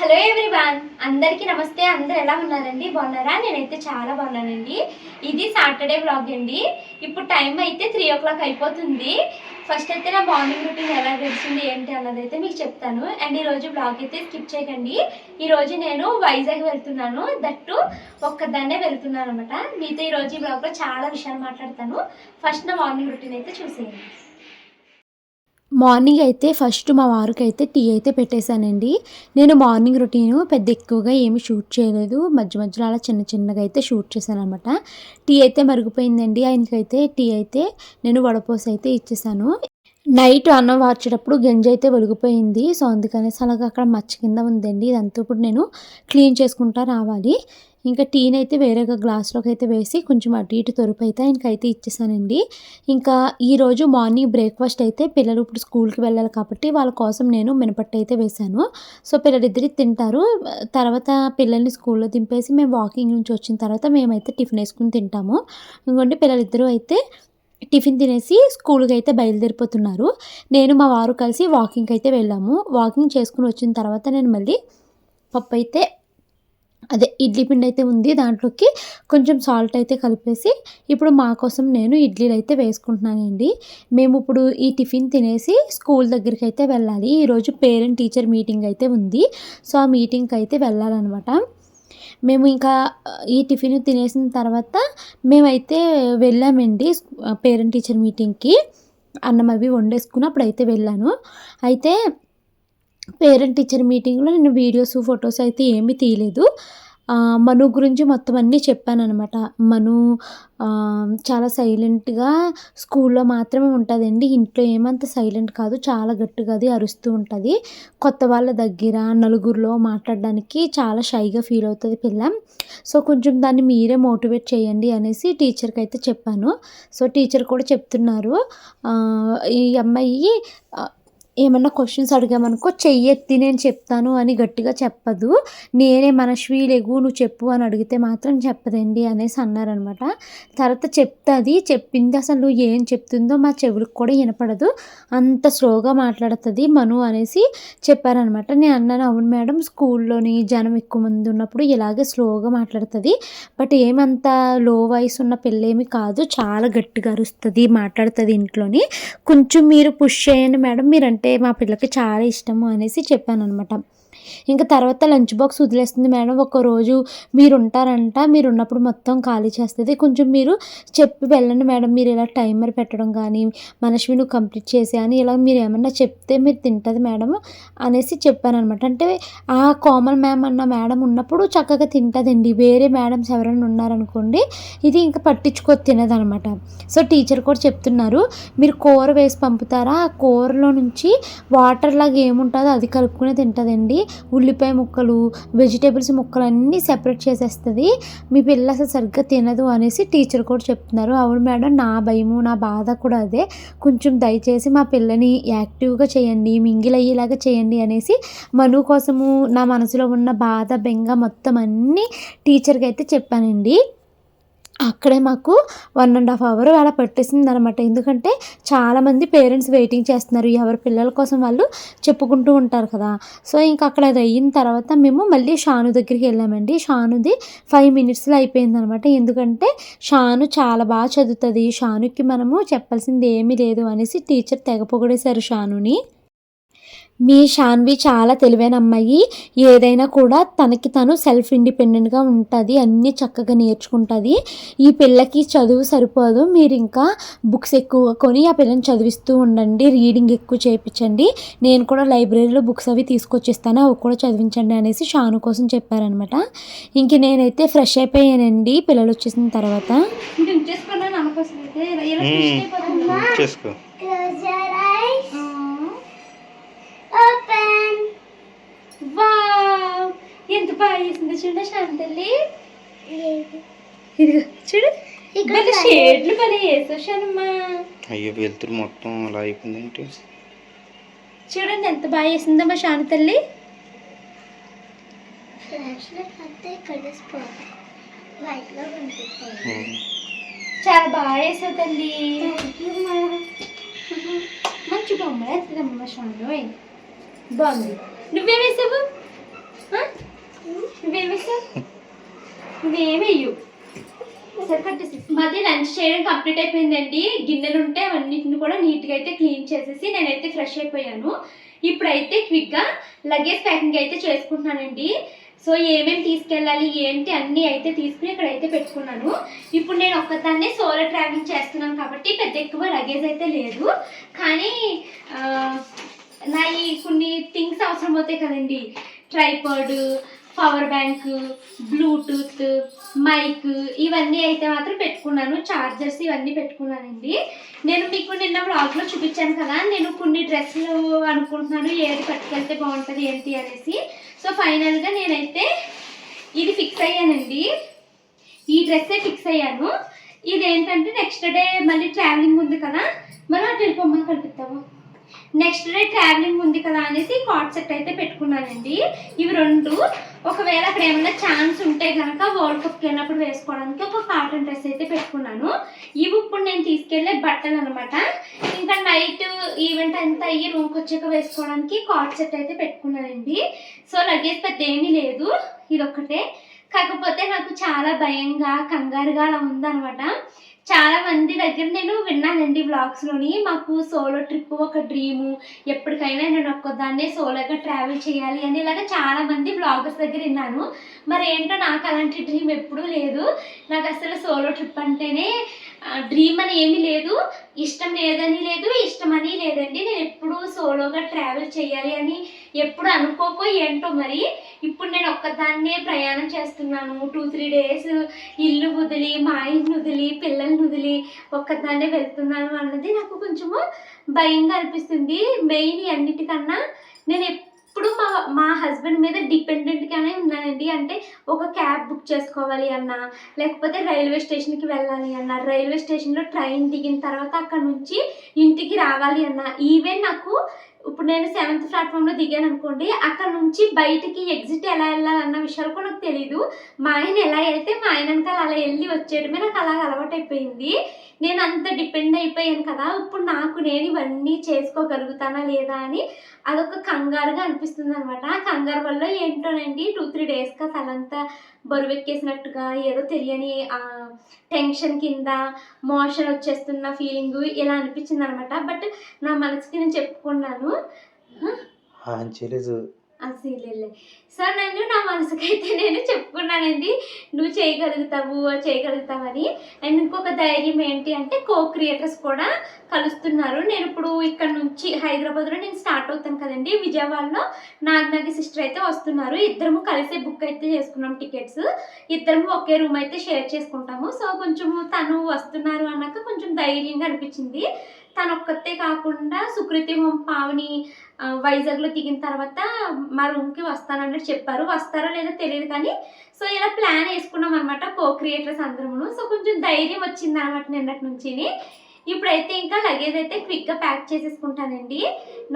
Hello everyone అందరికీ నమస్తే. అందరు ఎలా ఉన్నారండి? బాగున్నారా? నేనైతే చాలా బాగున్నానండి. ఇది సాటర్డే బ్లాగ్ అండి. ఇప్పుడు టైం అయితే త్రీ ఓ క్లాక్ అయిపోతుంది. ఫస్ట్ అయితే నా మార్నింగ్ రొటీన్ ఎలా గడిచింది ఏంటి అన్నది అయితే మీకు చెప్తాను. అండ్ ఈరోజు రోజు బ్లాగ్ అయితే స్కిప్ చేయకండి. ఈరోజు నేను వైజాగ్ వెళ్తున్నాను. దట్టు ఒక్కదాన్నే వెళ్తున్నాను అనమాట మీతో ఈ ఈ బ్లాగ్లో చాలా విషయాలు మాట్లాడతాను. ఫస్ట్ నా మార్నింగ్ రొటీన్ అయితే చూసేయండి. మార్నింగ్ అయితే ఫస్ట్ మా వారికి అయితే టీ అయితే పెట్టేశానండి. నేను మార్నింగ్ రొటీన్ పెద్ద ఎక్కువగా ఏమి షూట్ చేయలేదు. మధ్య మధ్యలో అలా చిన్న చిన్నగా అయితే షూట్ చేశాను అనమాట టీ అయితే మరిగిపోయిందండి. ఆయనకైతే టీ అయితే నేను వడపోసి అయితే ఇచ్చేసాను నైట్ అన్నం వార్చేటప్పుడు గంజి అయితే వెలిగిపోయింది. సో అందుకనేసి అలాగ అక్కడ మచ్చ కింద ఉందండి. ఇదంతా ఇప్పుడు నేను క్లీన్ చేసుకుంటా రావాలి. ఇంకా టీని అయితే వేరేగా గ్లాస్లోకి అయితే వేసి కొంచెం అటు ఇటు తొరుపు అయితే ఆయనకైతే ఇచ్చేసానండి. ఇంకా ఈరోజు మార్నింగ్ బ్రేక్ఫాస్ట్ అయితే పిల్లలు ఇప్పుడు స్కూల్కి వెళ్ళాలి కాబట్టి వాళ్ళ కోసం నేను మినపట్టు అయితే వేశాను సో పిల్లలిద్దరి తింటారు. తర్వాత పిల్లల్ని స్కూల్లో దింపేసి మేము వాకింగ్ నుంచి వచ్చిన తర్వాత మేమైతే టిఫిన్ వేసుకుని తింటాము. ఇంకోండి పిల్లలిద్దరూ అయితే టిఫిన్ తినేసి స్కూల్కి అయితే బయలుదేరిపోతున్నారు. నేను మా వారు కలిసి వాకింగ్కి అయితే వెళ్ళాము. వాకింగ్ చేసుకుని వచ్చిన తర్వాత నేను మళ్ళీ పప్పు అయితే అదే ఇడ్లీ పిండి అయితే ఉంది దాంట్లోకి కొంచెం సాల్ట్ అయితే కలిపేసి ఇప్పుడు మా కోసం నేను ఇడ్లీలు అయితే వేసుకుంటున్నానండి. మేము ఇప్పుడు ఈ టిఫిన్ తినేసి స్కూల్ దగ్గరికి అయితే వెళ్ళాలి ఈరోజు పేరెంట్ టీచర్ మీటింగ్ అయితే ఉంది. సో ఆ మీటింగ్కి అయితే వెళ్ళాలన్నమాట. మేము ఇంకా ఈ టిఫిన్ తినేసిన తర్వాత మేమైతే వెళ్ళామండి పేరెంట్ టీచర్ మీటింగ్కి. అన్నం అవి వండేసుకుని అప్పుడైతే వెళ్ళాను. అయితే పేరెంట్ టీచర్ మీటింగ్లో నేను వీడియోస్ ఫొటోస్ అయితే ఏమీ తీయలేదు. మను గురించి మొత్తం అన్నీ చెప్పాను అనమాట మను చాలా సైలెంట్గా స్కూల్లో మాత్రమే ఉంటుందండి. ఇంట్లో ఏమంత సైలెంట్ కాదు. చాలా గట్టిగా అది అరుస్తూ ఉంటుంది. కొత్త వాళ్ళ దగ్గర నలుగురిలో మాట్లాడడానికి చాలా షైగా ఫీల్ అవుతుంది పిల్ల. సో కొంచెం దాన్ని మీరే మోటివేట్ చేయండి అనేసి టీచర్కి అయితే చెప్పాను. సో టీచర్ కూడా చెప్తున్నారు. ఈ అమ్మాయి ఏమన్నా క్వశ్చన్స్ అడిగామనుకో చెయ్యెత్తి నేను చెప్తాను అని గట్టిగా చెప్పదు. నేనే మనశ్వి లేగు నువ్వు చెప్పు అని అడిగితే మాత్రం చెప్పదండి అనేసి అన్నారనమాట. తర్వాత చెప్తుంది. చెప్పింది అసలు నువ్వు ఏం చెప్తుందో మా చెవులకు కూడా వినపడదు. అంత స్లోగా మాట్లాడుతుంది మను అనేసి చెప్పారనమాట. నేను అన్నాను అవును మేడం స్కూల్లోని జనం ఎక్కువ మంది ఉన్నప్పుడు ఇలాగే స్లోగా మాట్లాడుతుంది. బట్ ఏమంత లో వాయిస్ ఉన్న పిల్లేమి కాదు. చాలా గట్టిగా అరుస్తుంది మాట్లాడుతుంది ఇంట్లోని. కొంచెం మీరు పుష్ చేయండి మేడం. మీరంటే మా పిల్లకి చాలా ఇష్టము అనేసి చెప్పాను అనమాట ఇంకా తర్వాత లంచ్ బాక్స్ వదిలేస్తుంది మేడం. ఒకరోజు మీరు ఉంటారంట మీరు ఉన్నప్పుడు మొత్తం ఖాళీ చేస్తుంది. కొంచెం మీరు చెప్పి వెళ్ళండి మేడం. మీరు ఇలా టైమర్ పెట్టడం కానీ మనశ్వి నువ్వు కంప్లీట్ చేసి అని ఇలా మీరు ఏమన్నా చెప్తే మీరు తింటుంది మేడం అనేసి చెప్పాను అనమాట అంటే ఆ కోమల్ మ్యామ్ అన్న మేడం ఉన్నప్పుడు చక్కగా తింటుందండి. వేరే మేడమ్స్ ఎవరైనా ఉన్నారనుకోండి ఇది ఇంకా పట్టించుకో తినదనమాట సో టీచర్ కూడా చెప్తున్నారు మీరు కూర వేసి పంపుతారా? ఆ కూరలో నుంచి వాటర్ లాగా ఏముంటుందో అది కలుపుకునే తింటుందండి. ఉల్లిపాయ ముక్కలు వెజిటేబుల్స్ ముక్కలు అన్నీ సెపరేట్ చేసేస్తుంది. మీ పిల్ల అసలు సరిగ్గా తినదు అనేసి టీచర్ కూడా చెప్తున్నారు. అవును మేడం నా భయము నా బాధ కూడా అదే. కొంచెం దయచేసి మా పిల్లని యాక్టివ్గా చేయండి మింగిల్ అయ్యేలాగా చేయండి అనేసి మను కోసము నా మనసులో ఉన్న బాధ బెంగ మొత్తం అన్నీ టీచర్కి అయితే చెప్పానండి. అక్కడే మాకు వన్ అండ్ హాఫ్ అవర్ అలా పట్టేసింది అనమాట ఎందుకంటే చాలామంది పేరెంట్స్ వెయిటింగ్ చేస్తున్నారు. ఎవరి పిల్లల కోసం వాళ్ళు చెప్పుకుంటూ ఉంటారు కదా. సో ఇంకా అక్కడ అది అయిన తర్వాత మేము మళ్ళీ షాను దగ్గరికి వెళ్ళామండి. షానుది ఫైవ్ మినిట్స్లో అయిపోయింది అనమాట ఎందుకంటే షాను చాలా బాగా చదువుతుంది. షానుకి మనము చెప్పాల్సింది ఏమీ లేదు అనేసి టీచర్ తెగ పొగిడేశారు షానుని. మీ షాన్వి చాలా తెలివైన అమ్మాయి. ఏదైనా కూడా తనకి తను సెల్ఫ్ ఇండిపెండెంట్గా ఉంటుంది అన్నీ చక్కగా నేర్చుకుంటుంది. ఈ పిల్లకి చదువు సరిపోదు మీరు ఇంకా బుక్స్ ఎక్కువ కొని ఆ పిల్లని చదివిస్తూ ఉండండి రీడింగ్ ఎక్కువ చేయించండి. నేను కూడా లైబ్రరీలో బుక్స్ అవి తీసుకొచ్చిస్తాను అవి కూడా చదివించండి అనేసి షాను కోసం చెప్పారనమాట ఇంక నేనైతే ఫ్రెష్ అయిపోయానండి పిల్లలు వచ్చేసిన తర్వాత. ఇంక వావ్! ఎంత బాగా చేసింది చూడ శాంతల్లి. ఇదిగో చూడు. ఇక్కడ షేడ్లు భలే వేసావు శానమ్మా అయ్యో వెళ్తురు మొత్తం అలా అయిపోయిందేంటి చూడండి ఎంత బాగా చేసిందో మా. చాలా బాగా వేసావు తల్లి. మంచి బొమ్మ వేస్తుందమ్మ శాను బాగుంది. నువ్వేం వేసావు? నువ్వేం వేసావు? నువ్వేమేయు మాది లంచ్ చేయడం కంప్లీట్ అయిపోయిందండి. గిన్నెలు ఉంటే అన్నిటిని కూడా నీట్గా అయితే క్లీన్ చేసేసి నేనైతే ఫ్రెష్ అయిపోయాను. ఇప్పుడైతే క్విక్గా లగేజ్ ప్యాకింగ్ అయితే చేసుకుంటున్నానండి. సో ఏమేమి తీసుకెళ్ళాలి ఏంటి అన్నీ అయితే తీసుకుని ఇక్కడ అయితే పెట్టుకున్నాను. ఇప్పుడు నేను ఒక్కదాన్నే సోలో ట్రావెలింగ్ చేస్తున్నాను కాబట్టి పెద్ద ఎక్కువ లగేజ్ అయితే లేదు. కానీ నాయి నా ఈ కొన్ని థింగ్స్ అవసరం అవుతాయి కదండి. Tripod power bank Bluetooth mic ఇవన్నీ అయితే మాత్రం పెట్టుకున్నాను. చార్జర్స్ ఇవన్నీ పెట్టుకున్నానండి. నేను మీకు నిన్న బ్లాగ్లో చూపించాను కదా నేను కొన్ని డ్రెస్సులు అనుకుంటున్నాను. ఏది పట్టుకెళ్తే బాగుంటుంది ఏంటి అనేసి. సో ఫైనల్గా నేనైతే ఇది ఫిక్స్ అయ్యానండి. ఈ డ్రెస్సే ఫిక్స్ అయ్యాను. ఇదేంటంటే నెక్స్ట్ డే మళ్ళీ ట్రావెలింగ్ ఉంది కదా మనం అటు వెళ్ళిపోమని కనిపిస్తాము నెక్స్ట్ డే ట్రావెలింగ్ ఉంది కదా అనేసి కాట్ సెట్ అయితే పెట్టుకున్నానండి. ఇవి రెండు. ఒకవేళ అక్కడ ఏమైనా ఛాన్స్ ఉంటే కనుక వరల్డ్ కప్కి వెళ్ళినప్పుడు వేసుకోవడానికి ఒక కాటన్ డ్రెస్ అయితే పెట్టుకున్నాను. ఇవి ఇప్పుడు నేను తీసుకెళ్ళే బట్టలు అనమాట ఇంకా నైట్ ఈవెంట్ అంతా అయ్యి రూమ్కి వచ్చాక వేసుకోవడానికి కాట్ సెట్ అయితే పెట్టుకున్నానండి. సో లగేజ్ పెద్ద ఏమీ లేదు. ఇదొక్కటే. కాకపోతే నాకు చాలా భయంగా కంగారుగా అలా ఉందన్నమాట. చాలా మంది దగ్గర నేను విన్నానండి బ్లాగ్స్లోని మాకు సోలో ట్రిప్ ఒక డ్రీము ఎప్పటికైనా నేను ఒక్కదాన్నే సోలోగా ట్రావెల్ చేయాలి అని ఇలాగ చాలా మంది బ్లాగర్స్ దగ్గర విన్నాను. మరి ఏంటో నాకు అలాంటి డ్రీమ్ ఎప్పుడూ లేదు. నాకు అసలు సోలో ట్రిప్ అంటేనే డ్రీమ్ అని ఏమీ లేదు. ఇష్టం లేదని లేదు ఇష్టం అని లేదండి. నేను ఎప్పుడూ సోలోగా ట్రావెల్ చేయాలి అని ఎప్పుడు అనుకోకో ఏంటో మరి ఇప్పుడు నేను ఒక్కదాన్నే ప్రయాణం చేస్తున్నాను. టూ త్రీ డేస్ ఇల్లు వదిలి మా ఇంటిని వదిలి పిల్లల్ని వదిలి ఒక్కదాన్నే వెళ్తున్నాను అన్నది నాకు కొంచెము భయంగా అనిపిస్తుంది. మెయిన్ అన్నిటికన్నా నేను ఇప్పుడు మా మా హస్బెండ్ మీద డిపెండెంట్గానే ఉన్నానండి. అంటే ఒక క్యాబ్ బుక్ చేసుకోవాలి అన్నా లేకపోతే రైల్వే స్టేషన్కి వెళ్ళాలి అన్నా రైల్వే స్టేషన్లో ట్రైన్ దిగిన తర్వాత అక్కడ నుంచి ఇంటికి రావాలి అన్నా ఈవెన్ నాకు ఇప్పుడు నేను సెవెంత్ ప్లాట్ఫామ్లో దిగాను అనుకోండి అక్కడ నుంచి బయటికి ఎగ్జిట్ ఎలా వెళ్ళాలన్న విషయాలు కూడా నాకు తెలియదు మా ఆయన ఎలా వెళ్తే మా ఆయన వెనకాల అలా వెళ్ళి వచ్చేయడమే నాకు అలాగ అలవాటు అయిపోయింది నేను అంత డిపెండ్ అయిపోయాను కదా ఇప్పుడు నాకు నేను ఇవన్నీ చేసుకోగలుగుతానా లేదా అని అదొక కంగారుగా అనిపిస్తుంది అనమాట ఆ కంగారు వల్ల ఏంటోనండి టూ త్రీ డేస్గా తలంతా బరువెక్కేసినట్టుగా ఏదో తెలియని టెన్షన్ కింద మోషన్ వచ్చేస్తున్న ఫీలింగ్ ఇలా అనిపించింది అనమాట బట్ నా మనసుకి నేను చెప్పుకున్నాను. చేయలేదు అసలు సో నన్ను నా మనసుకైతే నేను చెప్పుకున్నానండి. నువ్వు చేయగలుగుతావు చేయగలుగుతావని. అండ్ ఇంకొక ధైర్యం ఏంటి అంటే కో క్రియేటర్స్ కూడా కలుస్తున్నారు. నేను ఇప్పుడు ఇక్కడ నుంచి హైదరాబాద్లో నేను స్టార్ట్ అవుతాను కదండి. విజయవాడలో నాగనాగి సిస్టర్ అయితే వస్తున్నారు. ఇద్దరము కలిసే బుక్ అయితే చేసుకున్నాం టికెట్స్. ఇద్దరము ఒకే రూమ్ అయితే షేర్ చేసుకుంటాము. సో కొంచెం తను వస్తున్నారు అన్నాక కొంచెం ధైర్యంగా అనిపించింది. తను ఒక్కతే కాకుండా సుకృతి పావుని పావని వైజాగ్లో దిగిన తర్వాత మా రూమ్కి వస్తానన్నట్టు చెప్పారు. వస్తారో లేదో తెలియదు కానీ సో ఇలా ప్లాన్ వేసుకున్నాం అనమాట కో క్రియేటర్స్ అందరమును. సో కొంచెం ధైర్యం వచ్చింది అనమాట నిన్నటి నుంచి ఇప్పుడైతే ఇంకా లగేజ్ అయితే క్విక్గా ప్యాక్ చేసేసుకుంటానండి.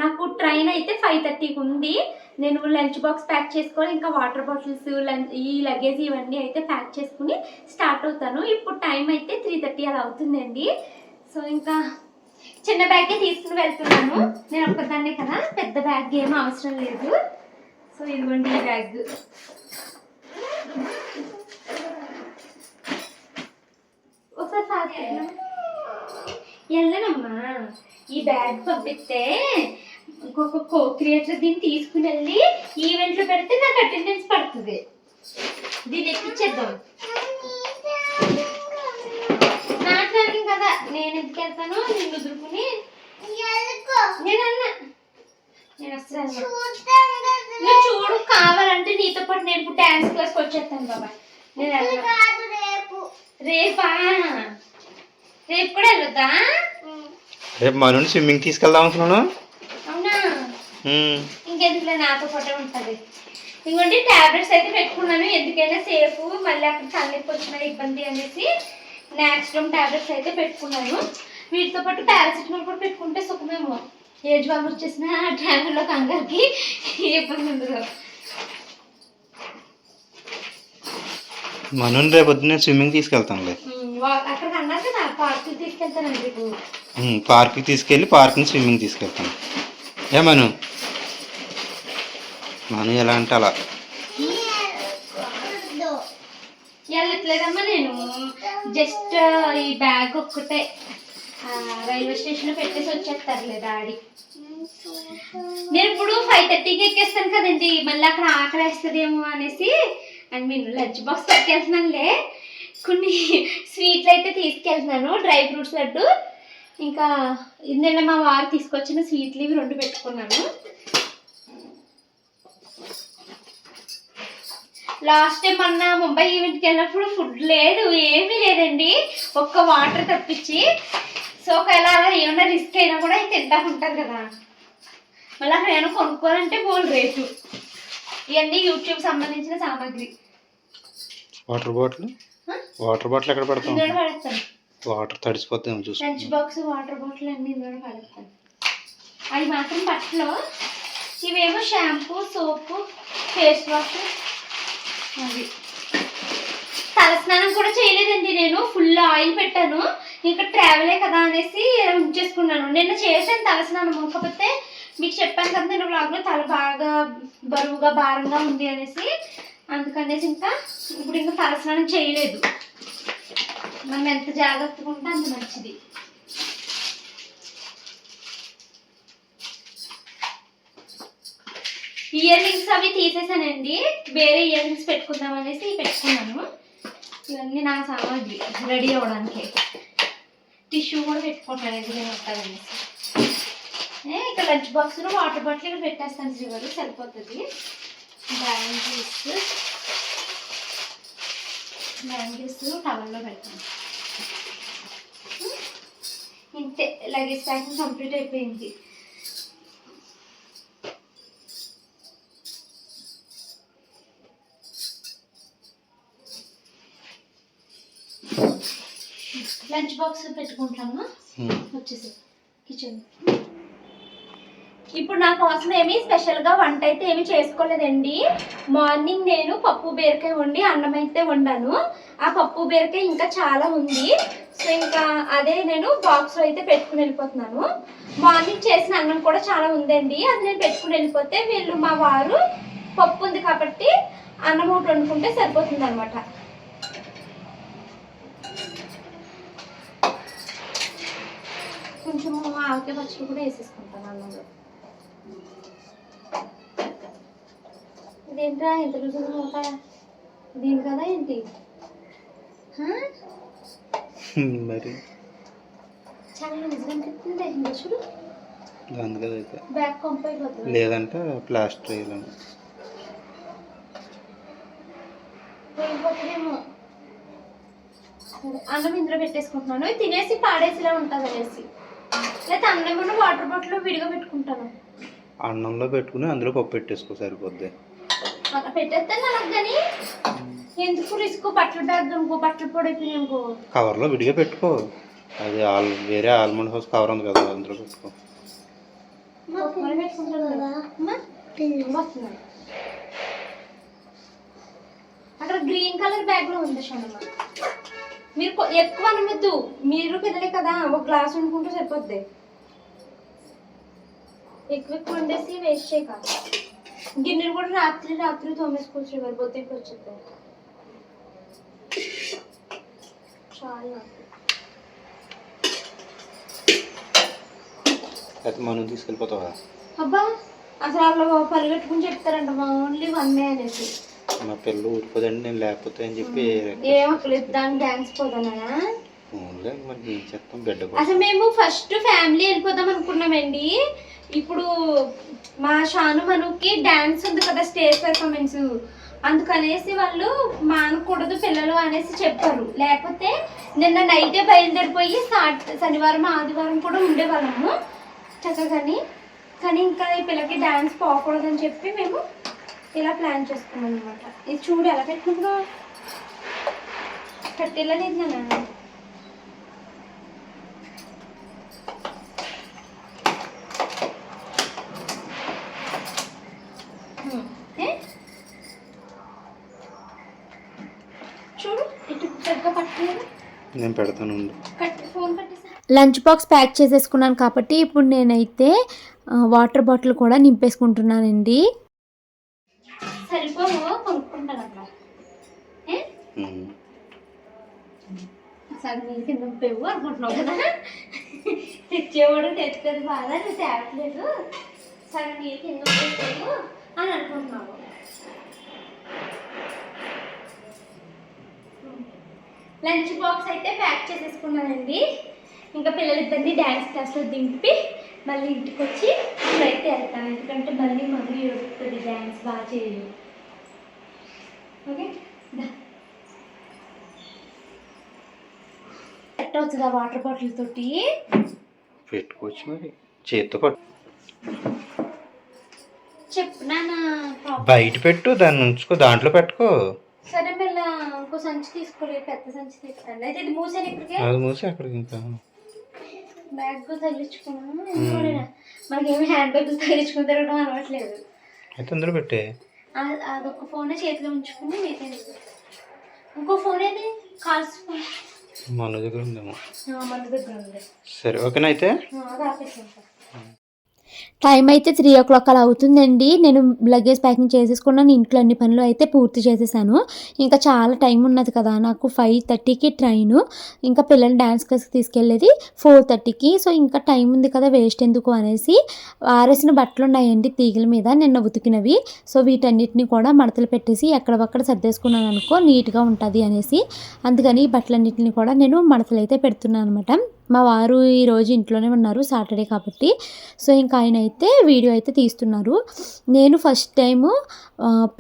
నాకు ట్రైన్ అయితే ఫైవ్ థర్టీకి ఉంది. నేను లంచ్ బాక్స్ ప్యాక్ చేసుకొని ఇంకా వాటర్ బాటిల్స్ లంచ్ ఈ లగేజ్ ఇవన్నీ అయితే ప్యాక్ చేసుకుని స్టార్ట్ అవుతాను. ఇప్పుడు టైం అయితే త్రీ థర్టీ అలా అవుతుందండి. సో ఇంకా చిన్న బ్యాగే తీసుకుని వెళ్తున్నాను. నేను ఒక్కదాన్నే కదా పెద్ద బ్యాగ్ ఏమీ అవసరం లేదు. సో ఇదిగోండి ఈ బ్యాగ్ ఒకసారి వెళ్ళనమ్మా. ఈ బ్యాగ్ పంపిస్తే ఇంకొక కో క్రియేటర్ దీన్ని తీసుకుని వెళ్ళి ఈవెంట్లో పెడితే నాకు అటెండెన్స్ పడుతుంది. దీన్ని ఎక్కించేద్దాం నాట్లాడిన కదా నేను ఎందుకు వెళ్తాను నేను అన్నా. నేను అసలు. నువ్వు చూడు కావాలంటే నీతో పాటు నేను ఇప్పుడు డాన్స్ క్లాస్కి వచ్చేస్తాను బాబా నేను వెళ్ళను. రేపా. రేపు? కూడా వెళ్ళొద్దా? రేపు మనోని స్విమ్మింగ్ తీసుకెళ్దాం అనుకున్నాను. అవునా. ఇంకెందుకులే నాతో పాటే ఉంటుంది. ఇంకోటి టాబ్లెట్స్ అయితే పెట్టుకున్నాను. ఎందుకైనా సేఫ్ మళ్ళీ అక్కడ తలనొప్పి వచ్చిన ఇబ్బంది అనేసి నాక్సిడమ్ టాబ్లెట్స్ అయితే పెట్టుకున్నాను. వీటితో పాటు పారాసిటమాల్ కూడా పెట్టుకుంటే సుఖమేమో. ఏజ్ బాబు వచ్చేసిన ట్రావెల్లో కంగారుకి ఇబ్బంది ఉండదు. మనోని రేపు పొద్దున్నే స్విమ్మింగ్ తీసుకెళ్తానులే. అక్కడికి అన్నారు కదా పార్కుకి తీసుకెళ్తానండి రేపు పార్క్కి తీసుకెళ్ళి పార్క్ని స్విమ్మింగ్ తీసుకెళ్తాను. ఏ మను? మను ఎలా అంటే అలా. వెళ్ళట్లేదమ్మా నేను. జస్ట్ ఈ బ్యాగ్ ఒక్కటే. రైల్వే స్టేషన్లో పెట్టేసి వచ్చేస్తారులే డాడీ. నేను ఇప్పుడు ఫైవ్ థర్టీకి ఎక్కేస్తాను కదండి. మళ్ళీ అక్కడ ఆకలేస్తుందేమో అనేసి అండ్ నేను లంచ్ బాక్స్ పట్టుకెళ్తున్నానులే కొన్ని స్వీట్లు అయితే తీసుకెళ్తున్నాను డ్రై ఫ్రూట్స్ లడ్డు. ఇంకా నిన్న మా వారు తీసుకొచ్చిన స్వీట్లు ఇవి రెండు పెట్టుకున్నాను. లాస్ట్ టైం మొన్న ముంబై ఈవెంట్కి వెళ్ళినప్పుడు ఫుడ్ లేదు ఏమీ లేదండి. ఒక్క వాటర్ తప్పించి. సో ఒకవేళ అలా ఏమైనా రిస్క్ అయినా కూడా తింటా ఉంటారు కదా. మళ్ళీ అక్కడ ఏమైనా కొనుక్కోవాలంటే బోల్ రేటు. ఇవన్నీ యూట్యూబ్ సంబంధించిన సామాగ్రి. Water bottle? వాటర్ బాటిల్ ఎక్కడ పెడతాం? పడేస్తాను వాటర్ తడిసిపోతాం లంచ్ చూసుకో బాక్స్ వాటర్ బాటిల్ అన్ని ఇందులో పడేస్తాను అవి మాత్రం బట్టలు ఇవేమో షాంపూ సోపు ఫేస్ వాష్ అది. తలస్నానం కూడా చేయలేదండి నేను. ఫుల్ ఆయిల్ పెట్టాను. ఇంకా ట్రావెలే కదా అనేసి ఉంచేసుకున్నాను నిన్న చేశాను తలస్నానం. కాకపోతే మీకు చెప్పాను కదా నేను బ్లాగ్లో తల బాగా బరువుగా భారంగా ఉంది అనేసి. అందుకనేసి ఇంకా ఇప్పుడు ఇంకా తలస్నానం చేయలేదు. మనం ఎంత జాగ్రత్తగా ఉంటే అంత మంచిది. ఇయర్ రింగ్స్ అవి తీసేసానండి. వేరే ఇయర్ రింగ్స్ పెట్టుకుందాం అనేసి పెట్టుకున్నాను. ఇవన్నీ నా సామాగ్రి రెడీ అవ్వడానికి. టిష్యూ కూడా పెట్టుకుంటాను ఎదురు ఉంటాయనేసి ఇక్కడ లంచ్ బాక్స్లో వాటర్ బాటిల్ ఇక్కడ పెట్టేస్తాను శ్రీవారు సరిపోతుంది. బ్యాంగిల్స్ బ్యాంగిల్స్ టవల్లో పెడతాను. ఇంతే లగేజ్ ప్యాకింగ్ కంప్లీట్ అయిపోయింది. లంచ్ బాక్స్ పెట్టుకుంటాను వచ్చేసి కిచెన్. ఇప్పుడు నా కోసం ఏమి స్పెషల్గా వంట అయితే ఏమి చేసుకోలేదండి. మార్నింగ్ నేను పప్పు బీరకాయ వండి అన్నం అయితే వండాను. ఆ పప్పు బీరకాయ ఇంకా చాలా ఉంది. సో ఇంకా అదే నేను బాక్స్లో అయితే పెట్టుకుని వెళ్ళిపోతున్నాను. మార్నింగ్ చేసిన అన్నం కూడా చాలా ఉందండి. అది నేను పెట్టుకుని వెళ్ళిపోతే వీళ్ళు మా వారు పప్పు ఉంది కాబట్టి అన్నం ఒకటి వండుకుంటే సరిపోతుంది అనమాట కొంచెం ఆవకాయ పచ్చడి కూడా వేసేసుకుంటాను అన్నంలో ఇదేంట్రా ఎంత రుజువు అవుతాయ దీని కదా ఏంటి మరి చాలా రుజువు అనిపిస్తుంది ఇంకా చూడు బ్యాక్ కొంప అయిపోతుంది లేదంటే ప్లాస్టర్ వేయాలని. వెళ్ళిపోతుందేమో అన్నం ఇందులో పెట్టేసుకుంటున్నాను. తినేసి పాడేసిలా ఉంటుంది అనేసి లేకపోతే అన్నం కూడా వాటర్ బాటిల్ విడిగా పెట్టుకుంటాను. అన్నంలో పెట్టుకుని అందులో పప్పు పెట్టేసుకో సరిపోద్ది. పెట్టేస్తాను అలాగ కానీ ఎందుకు రిస్క్? బట్టలు బ్యాగ్ ఇంకో బట్టలు పొడిపోయి ఇంకో కవర్లో విడిగా పెట్టుకో. అది ఆల్ వేరే ఆల్మండ్ హౌస్ కవర్ ఉంది కదా అందులో పెట్టుకో. అక్కడ గ్రీన్ కలర్ బ్యాగ్లో ఉంది మీరు ఎక్కువ అనవద్దు మీరు పిల్లలే కదా ఒక గ్లాస్ వండుకుంటే సరిపోద్ది. ఎక్కువ ఎక్కువ వండేసి వేస్ట్ చేయక. గిన్నెలు కూడా రాత్రి రాత్రి తోమేసుకోవచ్చు ఎవరు పొద్దుకి వచ్చేద్దాం చాలా. అయితే మనం తీసుకెళ్ళిపోతావా? అబ్బా అసలు వాళ్ళు పరిగెట్టుకుని చెప్తారంట మా ఓన్లీ వన్ డే అనేసి. మా పిల్లలు ఊరిపోదండి నేను లేకపోతే అని చెప్పి ఓన్లీ మరి ఏం చేస్తాం బిడ్డ. అసలు మేము ఫస్ట్ ఫ్యామిలీ వెళ్ళిపోదాం అనుకున్నామండి. ఇప్పుడు మా షాను మనుకి డ్యాన్స్ ఉంది కదా స్టేజ్ పెర్ఫార్మెన్స్ అందుకనేసి వాళ్ళు మానకూడదు పిల్లలు అనేసి చెప్పారు. లేకపోతే నిన్న నైటే బయలుదేరిపోయి శనివారం ఆదివారం కూడా ఉండేవాళ్ళము. చక్కగాని కానీ ఇంకా ఈ పిల్లకి డ్యాన్స్ పోకూడదని చెప్పి మేము ఇలా ప్లాన్ చేసుకున్నాం అనమాట ఇది చూడు ఎలా పెట్టినప్పుడు పట్టలేదు. నేను పెడతాను లంచ్ బాక్స్ ప్యాక్ చేసేసుకున్నాను కాబట్టి ఇప్పుడు నేనైతే వాటర్ బాటిల్ కూడా నింపేసుకుంటున్నానండి. సరిపోవు కొనుక్కుంటాను అట్లా ఏ? సగం నీళ్ళు కింద పెవ్వు అనుకుంటున్నావు కదా? తెచ్చేవాడు తెచ్చుకొని బాగా నువ్వు తేవట్లేదు. సగం నీళ్ళు కింద పెవ్వు అని అనుకుంటున్నావు. లంచ్ బాక్స్ అయితే ప్యాక్ చేసేసుకున్నానండి. ఇంకా పిల్లలిద్దరిని డ్యాన్స్ క్లాస్లో దింపి మళ్ళీ ఇంటికి వచ్చి ఇప్పుడైతే వెళ్తాను. ఎందుకంటే మళ్ళీ మమ్మీ ఏడుస్తుంది డ్యాన్స్ బాగా చేయలేదు ఓకే? అవుతుందా వాటర్ బాటిల్ తోటి? పెట్టుకోవచ్చు మరి. చేత్తో పట్టు. బయట పెట్టు దాన్ని ఉంచుకో దాంట్లో పెట్టుకో. సరే మళ్ళీ ఇంకో సంచి తీసుకోలేదు పెద్ద సంచి తీసుకురండి అయితే ఇది మూసాను ఇక్కడికి? అది మూసి అక్కడికి ఇంకా. బ్యాగ్ తగిలించుకున్నాను. ఎందుకంటే మనకేమి హ్యాండ్ బ్యాగ్ తగిలించుకుని తిరగడం అలవాట్లేదు అయితే అందులో పెట్టే. అదొక ఫోన్ చేతిలో ఉంచుకుని మిగతా ఇంకో ఫోన్ ఏది? Calls phone. మన దగ్గర ఉందేమో. మన దగ్గర ఉంది సరే ఓకేనా అయితే? టైం అయితే త్రీ ఓ క్లాక్ అలా అవుతుందండి. నేను లగేజ్ ప్యాకింగ్ చేసేసుకున్నాను ఇంట్లో అన్ని పనులు అయితే పూర్తి చేసేసాను. ఇంకా చాలా టైం ఉన్నది కదా నాకు ఫైవ్ థర్టీకి ట్రైను ఇంకా పిల్లల్ని డ్యాన్స్ క్లాస్కి తీసుకెళ్ళేది ఫోర్ థర్టీకి సో ఇంకా టైం ఉంది కదా వేస్ట్ ఎందుకు అనేసి ఆరేసిన బట్టలు ఉన్నాయండి తీగల మీద నిన్న ఉతికినవి. సో వీటన్నిటిని కూడా మడతలు పెట్టేసి ఎక్కడవక్కడ సర్దేసుకున్నాను అనుకో నీట్గా ఉంటుంది అనేసి. అందుకని ఈ బట్టలన్నిటిని కూడా నేను మడతలు అయితే పెడుతున్నాను అనమాట. మా వారు ఈరోజు ఇంట్లోనే ఉన్నారు సాటర్డే కాబట్టి. సో ఇంకా ఆయన అయితే వీడియో అయితే తీస్తున్నారు. నేను ఫస్ట్ టైము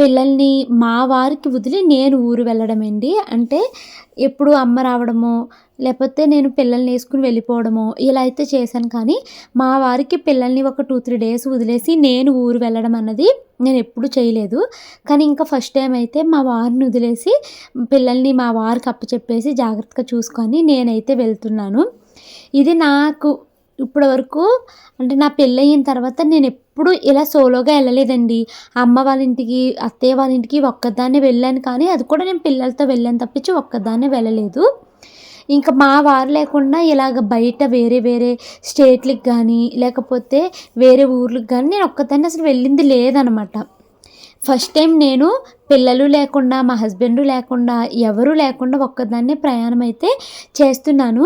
పిల్లల్ని మా వారికి వదిలి నేను ఊరు వెళ్ళడం అండి. అంటే ఎప్పుడు అమ్మ రావడము లేకపోతే నేను పిల్లల్ని వేసుకుని వెళ్ళిపోవడము ఇలా అయితే చేశాను. కానీ మా వారికి పిల్లల్ని ఒక టూ త్రీ డేస్ వదిలేసి నేను ఊరు వెళ్ళడం అన్నది నేను ఎప్పుడు చేయలేదు. కానీ ఇంకా ఫస్ట్ టైం అయితే మా వారిని వదిలేసి పిల్లల్ని మా వారికి అప్పచెప్పేసి జాగ్రత్తగా చూసుకొని నేనైతే వెళ్తున్నాను. ఇది నాకు ఇప్పటి వరకు అంటే నా పెళ్ళయిన తర్వాత నేను ఎప్పుడు ఇలా సోలోగా వెళ్ళలేదండి. అమ్మ వాళ్ళ ఇంటికి అత్తయ్య వాళ్ళ ఇంటికి ఒక్కదాన్నే వెళ్ళాను కానీ అది కూడా నేను పిల్లలతో వెళ్ళాను తప్పించి ఒక్కదాన్నే వెళ్ళలేదు. ఇంకా మా వారు లేకుండా ఇలాగ బయట వేరే వేరే స్టేట్లకు కానీ లేకపోతే వేరే ఊర్లకు కానీ నేను ఒక్కదాన్ని అసలు వెళ్ళింది లేదనమాట. ఫస్ట్ టైం నేను పిల్లలు లేకుండా మా హస్బెండ్ లేకుండా ఎవరు లేకుండా ఒక్కదాన్నే ప్రయాణం అయితే చేస్తున్నాను.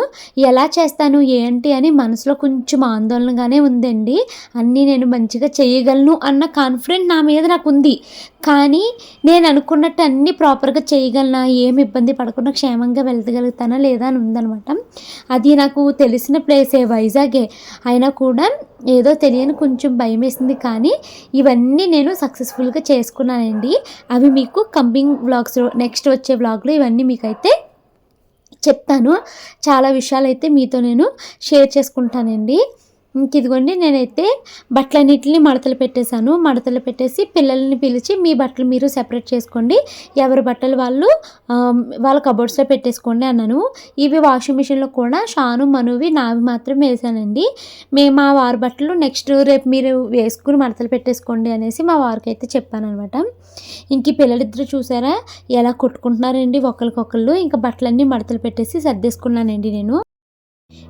ఎలా చేస్తాను ఏంటి అని మనసులో కొంచెం ఆందోళనగానే ఉందండి. అన్నీ నేను మంచిగా చేయగలను అన్న కాన్ఫిడెంట్ నా మీద నాకు ఉంది కానీ నేను అనుకున్నట్టు అన్నీ ప్రాపర్గా చేయగలనా ఏమి ఇబ్బంది పడకుండా క్షేమంగా వెళ్ళగలుగుతానా లేదా అని ఉందనమాట అది నాకు తెలిసిన ప్లేసే వైజాగే. అయినా కూడా ఏదో తెలియని కొంచెం భయం వేసింది కానీ ఇవన్నీ నేను సక్సెస్ఫుల్గా చేసుకున్నానండి. అవి మీకు కంబింగ్ వ్లాగ్స్ నెక్స్ట్ వచ్చే వ్లాగ్లో ఇవన్నీ మీకైతే చెప్తాను. చాలా విషయాలు అయితే మీతో నేను షేర్ చేసుకుంటానండి. ఇదిగోండి నేనైతే బట్టలన్నిటిని మడతలు పెట్టేశాను. మడతలు పెట్టేసి పిల్లల్ని పిలిచి మీ బట్టలు మీరు సెపరేట్ చేసుకోండి. ఎవరి బట్టలు వాళ్ళు వాళ్ళ కబోర్డ్స్లో పెట్టేసుకోండి అన్నాను. ఇవి వాషింగ్ మిషన్లో కూడా షాను మనువి నావి మాత్రం వేసానండి. మేము మా వారి బట్టలు నెక్స్ట్ రేపు మీరు వేసుకుని మడతలు పెట్టేసుకోండి అనేసి మా వారికి అయితే చెప్పాను అనమాట ఇంక పిల్లలిద్దరు చూసారా? ఎలా కొట్టుకుంటున్నారండి ఒకరికొకళ్ళు. ఇంకా బట్టలన్నీ మడతలు పెట్టేసి సర్దేసుకున్నానండి నేను.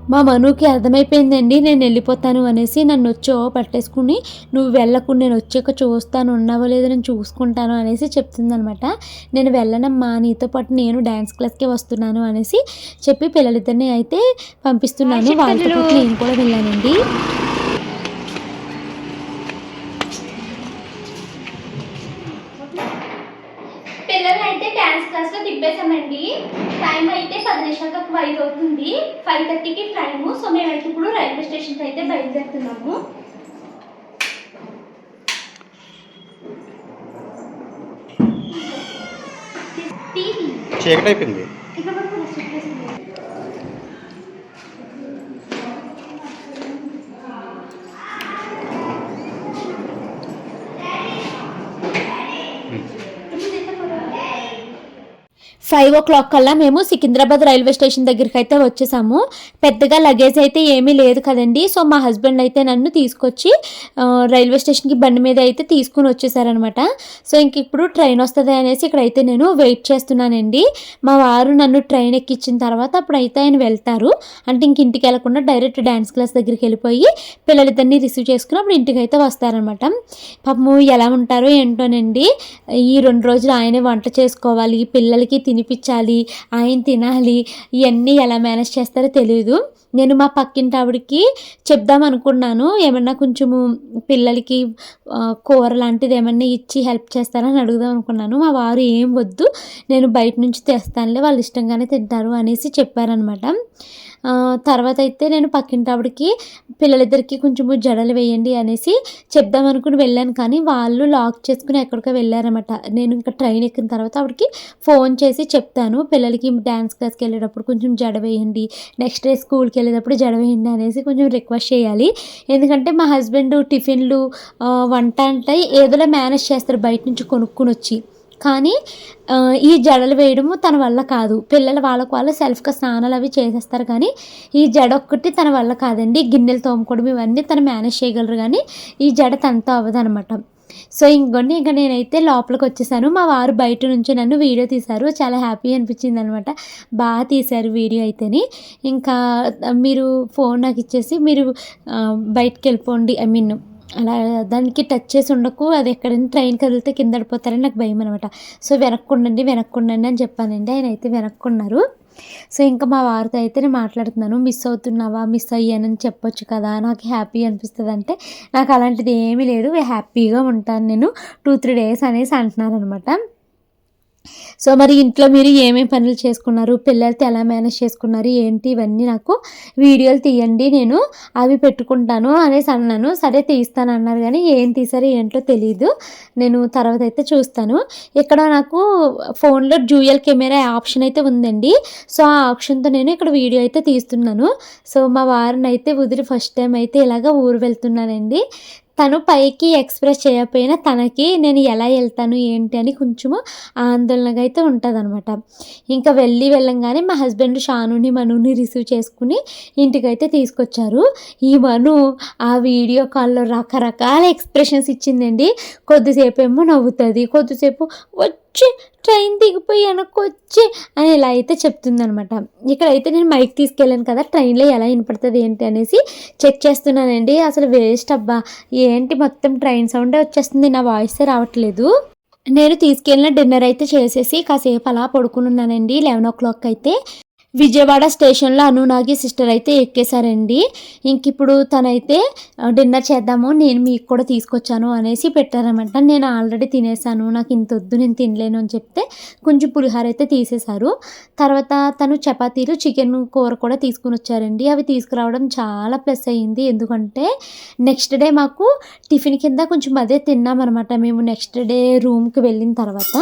మా మనుకి అర్థమైపోయిందండి నేను వెళ్ళిపోతాను అనేసి నన్ను వచ్చో పట్టేసుకుని నువ్వు వెళ్ళకు నేను వచ్చాక చూస్తాను ఉన్నావో లేదో నేను చూసుకుంటాను అనేసి చెప్తుందనమాట నేను వెళ్ళనమ్మా నీతో పాటు నేను డ్యాన్స్ క్లాస్కి వస్తున్నాను అనేసి చెప్పి పిల్లలిద్దరిని అయితే పంపిస్తున్నాను వాళ్ళతో పాటు. నేను కూడా వెళ్ళానండి పిల్లల్ని అయితే డ్యాన్స్ తిప్పేసామండి టైం అయితే పది నిమిషాలకు ఒక ఐదు అవుతుంది. ఫైవ్ థర్టీకి ట్రైన్ సో మేమైతే ఇప్పుడు రైల్వే స్టేషన్కి అయితే బయలుదేరుతున్నాము. టీవీ చీకటి అయిపోయింది ఇక్కడ వరకు బస్ వచ్చేసింది. ఇప్పుడు తిప్పకూడదు. ఫైవ్ ఓ క్లాక్ కల్లా మేము సికింద్రాబాద్ రైల్వే స్టేషన్ దగ్గరికి అయితే వచ్చేసాము. పెద్దగా లగేజ్ అయితే ఏమీ లేదు కదండి. సో మా హస్బెండ్ అయితే నన్ను తీసుకొచ్చి రైల్వే స్టేషన్కి బండి మీద అయితే తీసుకుని వచ్చేసారనమాట సో ఇంక ఇప్పుడు ట్రైన్ వస్తుంది అనేసి ఇక్కడైతే నేను వెయిట్ చేస్తున్నానండి. మా వారు నన్ను ట్రైన్ ఎక్కించిన తర్వాత అప్పుడైతే ఆయన వెళ్తారు. అంటే ఇంక ఇంటికి వెళ్ళకుండా డైరెక్ట్ డ్యాన్స్ క్లాస్ దగ్గరికి వెళ్ళిపోయి పిల్లలిద్దరిని రిసీవ్ చేసుకుని అప్పుడు ఇంటికి అయితే వస్తారనమాట పాపము ఎలా ఉంటారో ఏంటోనండి. ఈ రెండు రోజులు ఆయనే వంట చేసుకోవాలి. పిల్లలకి తిని తినిపించాలి ఆయన తినాలి ఇవన్నీ ఎలా మేనేజ్ చేస్తారో తెలియదు నేను మా పక్కింటి ఆవిడకి చెప్దాం అనుకున్నాను. ఏమన్నా కొంచెము పిల్లలకి కూర లాంటిది ఏమన్నా ఇచ్చి హెల్ప్ చేస్తారని అడుగుదాం అనుకున్నాను. మా వారు ఏం వద్దు నేను బయట నుంచి తెస్తానులే వాళ్ళు ఇష్టంగానే తింటారు అనేసి చెప్పారనమాట తర్వాత అయితే నేను పక్కింటి ఆవిడకి పిల్లలిద్దరికి కొంచెము జడలు వేయండి అనేసి చెప్దాం అనుకుని వెళ్ళాను. కానీ వాళ్ళు లాక్ చేసుకుని ఎక్కడికో వెళ్ళారనమాట నేను ఇంకా ట్రైన్ ఎక్కిన తర్వాత ఆవిడకి ఫోన్ చేసి చెప్తాను. పిల్లలకి డ్యాన్స్ క్లాస్కి వెళ్ళేటప్పుడు కొంచెం జడ వేయండి. నెక్స్ట్ డే స్కూల్కి వెళ్ళేటప్పుడు జడ వేయండి అనేసి కొంచెం రిక్వెస్ట్ చేయాలి. ఎందుకంటే మా హస్బెండ్ టిఫిన్లు వంట అంటే ఏదోలా మేనేజ్ చేస్తారు బయట నుంచి కొనుక్కొని వచ్చి. కానీ ఈ జడలు వేయడము తన వల్ల కాదు. పిల్లలు వాళ్ళకు వాళ్ళు సెల్ఫ్గా స్నానాలు అవి చేసేస్తారు కానీ ఈ జడ ఒక్కటి తన వల్ల కాదండి. గిన్నెలు తోముకోవడం ఇవన్నీ తను మేనేజ్ చేయగలరు కానీ ఈ జడ తనతో అవ్వదనమాట సో ఇంకొన్ని ఇంకా నేనైతే లోపలికి వచ్చేసాను. మా వారు బయట నుంచి నన్ను వీడియో తీశారు. చాలా హ్యాపీ అనిపించింది అనమాట బాగా తీశారు వీడియో అయితేని. ఇంకా మీరు ఫోన్ నాకు ఇచ్చేసి మీరు బయటకు వెళ్ళిపోండి. ఐ మీన్ అలా దానికి టచ్ చేసి ఉండకు. అది ఎక్కడైనా ట్రైన్ కదిలితే కింద పడిపోతారని నాకు భయం అనమాట సో వెనక్కుండండి వెనక్కుండండి అని చెప్పానండి. ఆయన అయితే వెనక్కున్నారు. సో ఇంకా మా వారితో అయితే నేను మాట్లాడుతున్నాను. మిస్ అవుతున్నావా? మిస్ అయ్యానని చెప్పొచ్చు కదా? నాకు హ్యాపీ అనిపిస్తుంది అంటే నాకు అలాంటిది ఏమీ లేదు. హ్యాపీగా ఉంటాను నేను. టూ త్రీ డేస్ అనేసి అంటున్నారు అనమాట సో మరి ఇంట్లో మీరు ఏమేమి పనులు చేసుకున్నారు? పిల్లలతో ఎలా మేనేజ్ చేసుకున్నారు? ఏంటి? ఇవన్నీ నాకు వీడియోలు తీయండి. నేను అవి పెట్టుకుంటాను అనేసి అన్నాను. సరే తీస్తాను అన్నారు కానీ ఏం తీసారో ఏంటో తెలియదు నేను తర్వాత అయితే చూస్తాను. ఇక్కడ నాకు ఫోన్లో డ్యూయల్ కెమెరా ఆప్షన్ అయితే ఉందండి. సో ఆ ఆప్షన్తో నేను ఇక్కడ వీడియో అయితే తీస్తున్నాను. సో మా వారిని అయితే వదిలి ఫస్ట్ టైం అయితే ఇలాగ ఊరు వెళ్తున్నానండి. తను పైకి ఎక్స్ప్రెస్ చేయకపోయినా తనకి నేను ఎలా వెళ్తాను ఏంటి అని కొంచెము ఆందోళనగా అయితే ఉంటుంది అనమాట ఇంకా వెళ్ళి వెళ్ళంగానే మా హస్బెండ్ షానుని మనుని రిసీవ్ చేసుకుని ఇంటికైతే తీసుకొచ్చారు. ఈ మను ఆ వీడియో కాల్లో రకరకాల ఎక్స్ప్రెషన్స్ ఇచ్చిందండి. కొద్దిసేపు ఏమో నవ్వుతుంది కొద్దిసేపు వచ్చి ట్రైన్ దిగిపోయి వెనక్కి అని ఇలా అయితే చెప్తుందనమాట ఇక్కడైతే నేను మైక్ తీసుకెళ్ళాను కదా ట్రైన్లో ఎలా వినపడుతుంది ఏంటి అనేసి చెక్ చేస్తున్నానండి. అసలు వేస్ట్ అబ్బా. ఏంటి మొత్తం ట్రైన్ సౌండే వచ్చేస్తుంది? నా వాయిస్ రావట్లేదు. నేను తీసుకెళ్ళిన డిన్నర్ అయితే చేసేసి కాసేపు అలా పడుకుని ఉన్నానండి లెవెన్ ఓ క్లాక్ అయితే. విజయవాడ స్టేషన్లో అనునాగి సిస్టర్ అయితే ఎక్కేశారండి. ఇంక ఇప్పుడు తనైతే డిన్నర్ చేద్దాము నేను మీకు కూడా తీసుకొచ్చాను అనేసి పెట్టారనమాట నేను ఆల్రెడీ తినేసాను నాకు ఇంత వద్దు నేను తినలేను అని చెప్తే కొంచెం పులిహార అయితే తీసేశారు. తర్వాత తను చపాతీలు చికెన్ కూర కూడా తీసుకుని వచ్చారండి. అవి తీసుకురావడం చాలా ప్లస్ అయ్యింది. ఎందుకంటే నెక్స్ట్ డే మాకు టిఫిన్ కింద కొంచెం అదే తిన్నామన్నమాట. మేము నెక్స్ట్ డే రూమ్కి వెళ్ళిన తర్వాత.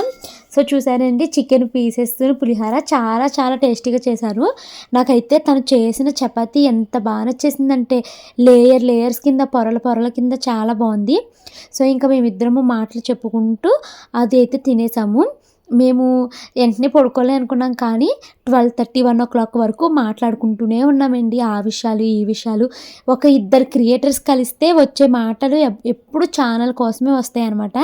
సో చూసారండి చికెన్ పీసెస్ పులిహార చాలా చాలా టేస్టీగా చేశారు. నాకైతే తను చేసిన చపాతీ ఎంత బాగా నచ్చేసిందంటే లేయర్ లేయర్స్ కింద పొరల పొరల కింద చాలా బాగుంది. సో ఇంకా మేమిద్దరము మాటలు చెప్పుకుంటూ అది అయితే తినేసాము. మేము వెంటనే పడుకోవాలి అనుకున్నాం కానీ twelve thirty one o'clock వరకు మాట్లాడుకుంటూనే ఉన్నామండి. ఆ విషయాలు ఈ విషయాలు. ఒక ఇద్దరు క్రియేటర్స్ కలిస్తే వచ్చే మాటలు ఎప్పుడు ఛానల్ కోసమే వస్తాయి అనమాట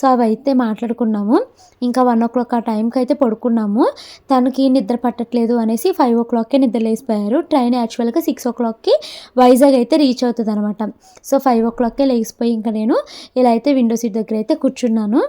సో అవి అయితే మాట్లాడుకున్నాము. ఇంకా వన్ ఓ క్లాక్ ఆ టైంకి అయితే పడుకున్నాము. తనకి నిద్ర పట్టట్లేదు అనేసి ఫైవ్ ఓ క్లాక్కే నిద్ర లేసిపోయారు ట్రైన్ యాక్చువల్గా సిక్స్ ఓ క్లాక్కి వైజాగ్ అయితే రీచ్ అవుతుంది అనమాట సో ఫైవ్ ఓ క్లాక్కే లేచిపోయి ఇంకా నేను ఇలా అయితే విండో సీట్ దగ్గర అయితే కూర్చున్నాను.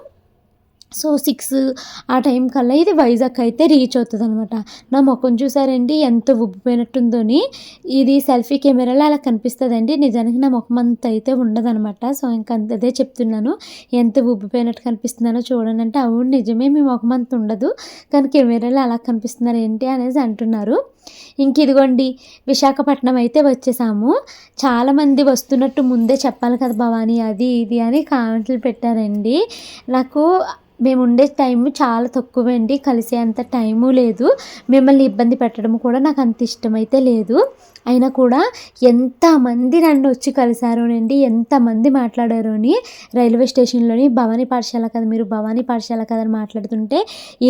సో సిక్స్ ఆ టైం కల్లా ఇది వైజాగ్ అయితే రీచ్ అవుతుంది అనమాట నా ముఖం చూసారండి? ఎంత ఉబ్బిపోయినట్టుందోని. ఇది సెల్ఫీ కెమెరాలో అలా కనిపిస్తుందండి. నిజానికి నా ముఖం అంత అయితే ఉండదనమాట సో ఇంకా అంత- అదే చెప్తున్నాను. ఎంత ఉబ్బిపోయినట్టు కనిపిస్తున్నానో చూడండి అంటే అవును నిజమే మీ ముఖం అంత ఉండదు. కానీ కెమెరాలో అలా కనిపిస్తున్నారు ఏంటి అనేసి అంటున్నారు. ఇంక ఇదిగోండి విశాఖపట్నం అయితే వచ్చేసాము. చాలామంది వస్తున్నట్టు ముందే చెప్పాలి కదా భవానీ అది ఇది అని కామెంట్లు పెట్టారండి. నాకు మేము ఉండే టైం చాలా తక్కువ అండి కలిసే అంత టైము లేదు. మిమ్మల్ని ఇబ్బంది పెట్టడం కూడా నాకు అంత ఇష్టమైతే లేదు. అయినా కూడా ఎంతమంది నన్ను వచ్చి కలిశారోనండి ఎంతమంది మాట్లాడారు అని రైల్వే స్టేషన్లోని భవానీ పాఠశాల కదా మీరు భవానీ పాఠశాల కదా అని మాట్లాడుతుంటే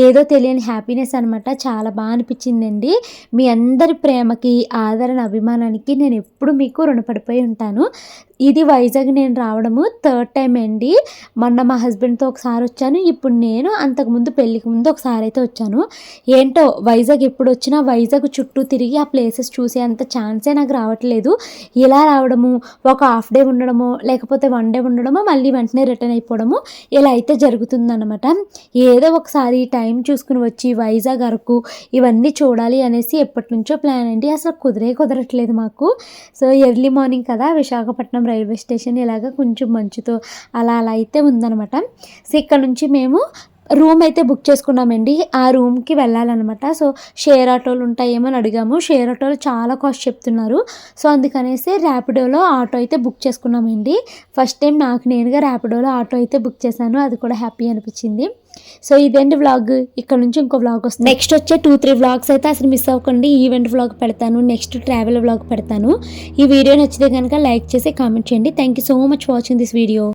ఏదో తెలియని హ్యాపీనెస్ అనమాట చాలా బాగా అనిపించిందండి. మీ అందరి ప్రేమకి ఆదరణ అభిమానానికి నేను ఎప్పుడు మీకు రుణపడిపోయి ఉంటాను. ఇది వైజాగ్ నేను రావడము థర్డ్ టైం అండి. మొన్న మా హస్బెండ్తో ఒకసారి వచ్చాను. ఇప్పుడు నేను అంతకుముందు పెళ్ళికి ముందు ఒకసారి అయితే వచ్చాను. ఏంటో వైజాగ్ ఎప్పుడు వచ్చినా వైజాగ్ చుట్టూ తిరిగి ఆ ప్లేసెస్ చూసే అంత ఛాన్స్ నాకు రావట్లేదు. ఇలా రావడము ఒక హాఫ్ డే ఉండడము లేకపోతే వన్ డే ఉండడము మళ్ళీ వెంటనే రిటర్న్ అయిపోవడము ఇలా అయితే జరుగుతుందన్నమాట. ఏదో ఒకసారి టైం చూసుకుని వచ్చి వైజాగ్ అరకు ఇవన్నీ చూడాలి అనేసి ఎప్పటి నుంచో ప్లాన్ అండి. అసలు కుదిరే కుదరట్లేదు మాకు. సో ఎర్లీ మార్నింగ్ కదా విశాఖపట్నం రైల్వే స్టేషన్ ఇలాగ కొంచెం మంచుతో అలా అలా అయితే ఉందన్నమాట. సో ఇక్కడ నుంచి మేము రూమ్ అయితే బుక్ చేసుకున్నామండి. ఆ రూమ్కి వెళ్ళాలన్నమాట. సో షేర్ ఆటోలు ఉంటాయేమో అని అడిగాము. షేర్ ఆటోలు చాలా కాస్ట్ చెప్తున్నారు. సో అందుకనేసి ర్యాపిడోలో ఆటో అయితే బుక్ చేసుకున్నామండి. ఫస్ట్ టైం నాకు నేనుగా ర్యాపిడోలో ఆటో అయితే బుక్ చేశాను. అది కూడా హ్యాపీ అనిపించింది. సో ఇదేంటి వ్లాగ్? ఇక్కడ నుంచి ఇంకో వ్లాగ్ వస్తుంది. నెక్స్ట్ వచ్చే టూ త్రీ వ్లాగ్స్ అయితే అసలు మిస్ అవ్వకండి. ఈవెంట్ వ్లాగ్ పెడతాను. నెక్స్ట్ ట్రావెల్ వ్లాగ్ పెడతాను. ఈ వీడియో నచ్చితే కనుక లైక్ చేసి కామెంట్ చేయండి. Thank you so much watching this video.